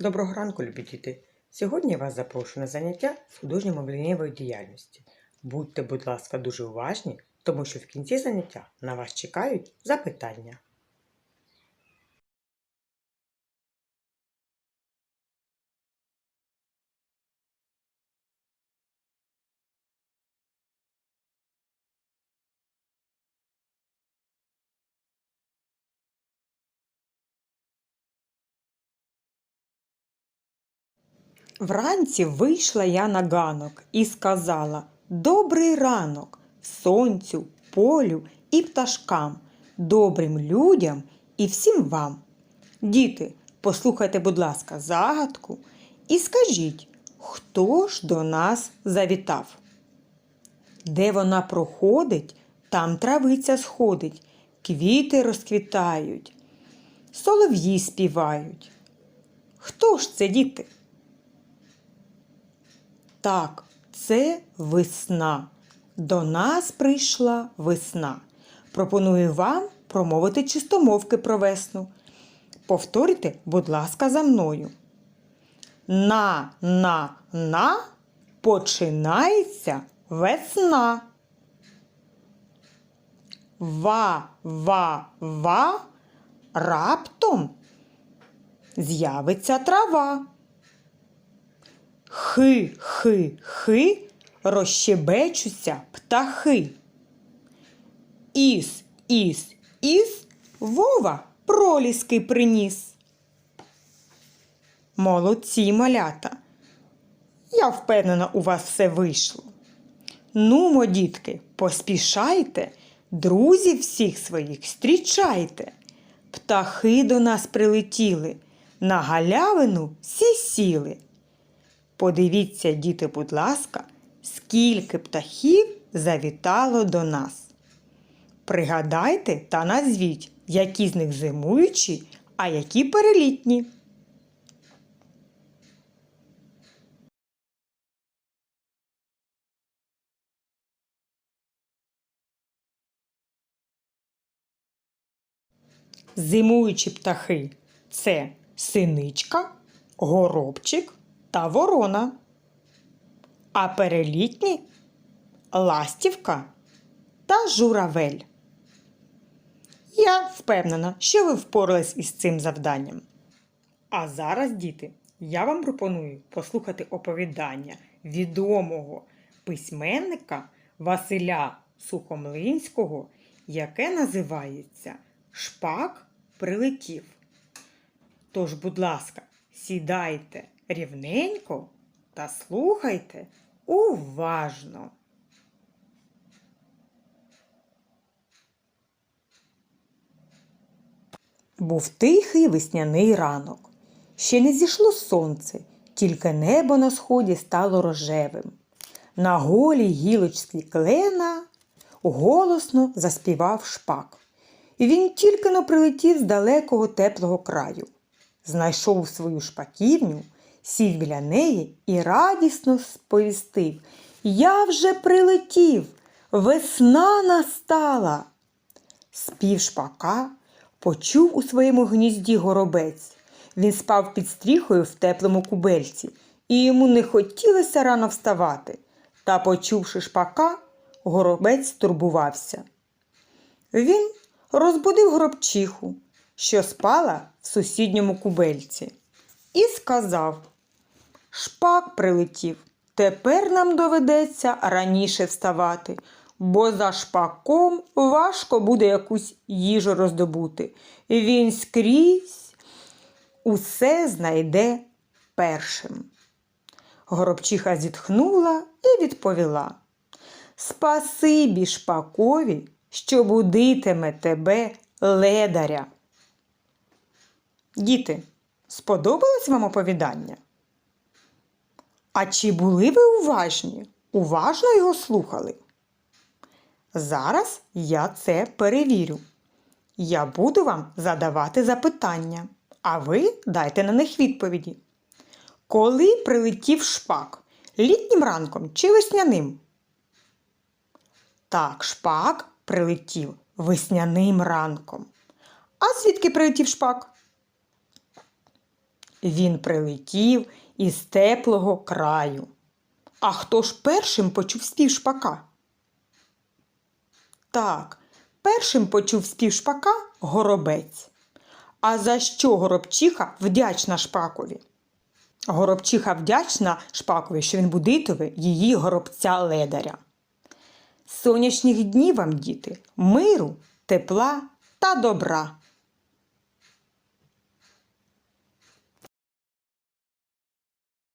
Доброго ранку, любі діти! Сьогодні я вас запрошую на заняття з художньо-мовленнєвої діяльності. Будьте, будь ласка, дуже уважні, тому що в кінці заняття на вас чекають запитання. Вранці вийшла я на ганок і сказала Добрий ранок сонцю, полю і пташкам, добрим людям і всім вам. Діти, послухайте, будь ласка, загадку і скажіть, хто ж до нас завітав? Де вона проходить, там травиця сходить, квіти розквітають, солов'ї співають. Хто ж це, діти? Так, це весна. До нас прийшла весна. Пропоную вам промовити чистомовки про весну. Повторюйте, будь ласка, за мною. На, на, на починається весна. Ва, ва, ва раптом з'явиться трава. Хи, хи, хи розщебечуться птахи. Іс, іс, іс Вова проліски приніс. Молодці малята. Я впевнена, у вас все вийшло. Нумо, дітки, поспішайте, друзів всіх своїх зустрічайте. Птахи до нас прилетіли, на галявину всі сіли. Подивіться, діти, будь ласка, скільки птахів завітало до нас. Пригадайте та назвіть, які з них зимуючі, а які перелітні. Зимуючі птахи це синичка, горобчик та ворона. А перелітні ластівка та журавель. Я впевнена, що ви впорались із цим завданням. А зараз, діти, я вам пропоную послухати оповідання відомого письменника Василя Сухомлинського, яке називається Шпак прилетів. Тож, будь ласка, сідайте рівненько та слухайте уважно. Був тихий весняний ранок. Ще не зійшло сонце, тільки небо на сході стало рожевим. На голій гілочці клена голосно заспівав шпак. І він тільки но прилетів з далекого теплого краю. Знайшов свою шпаківню, сів біля неї і радісно сповістив Я вже прилетів, весна настала. Спів шпака почув у своєму гнізді горобець. Він спав під стріхою в теплому кубельці, і йому не хотілося рано вставати. Та, почувши шпака, горобець турбувався. Він розбудив гробчиху, що спала в сусідньому кубельці, і сказав Шпак прилетів. Тепер нам доведеться раніше вставати, бо за шпаком важко буде якусь їжу роздобути. Він скрізь усе знайде першим. Горобчиха зітхнула і відповіла Спасибі шпакові, що будитиме тебе ледаря. Діти, сподобалось вам оповідання? А чи були ви уважні? Уважно його слухали? Зараз я це перевірю. Я буду вам задавати запитання, а ви дайте на них відповіді. Коли прилетів шпак? Літнім ранком чи весняним? Так, шпак прилетів весняним ранком. А звідки прилетів шпак? Він прилетів із теплого краю. А хто ж першим почув спів шпака? Так, першим почув спів шпака горобець. А за що горобчиха вдячна шпакові? Горобчиха вдячна шпакові, що він будитове її горобця ледаря. Сонячних днів вам, діти, миру, тепла та добра.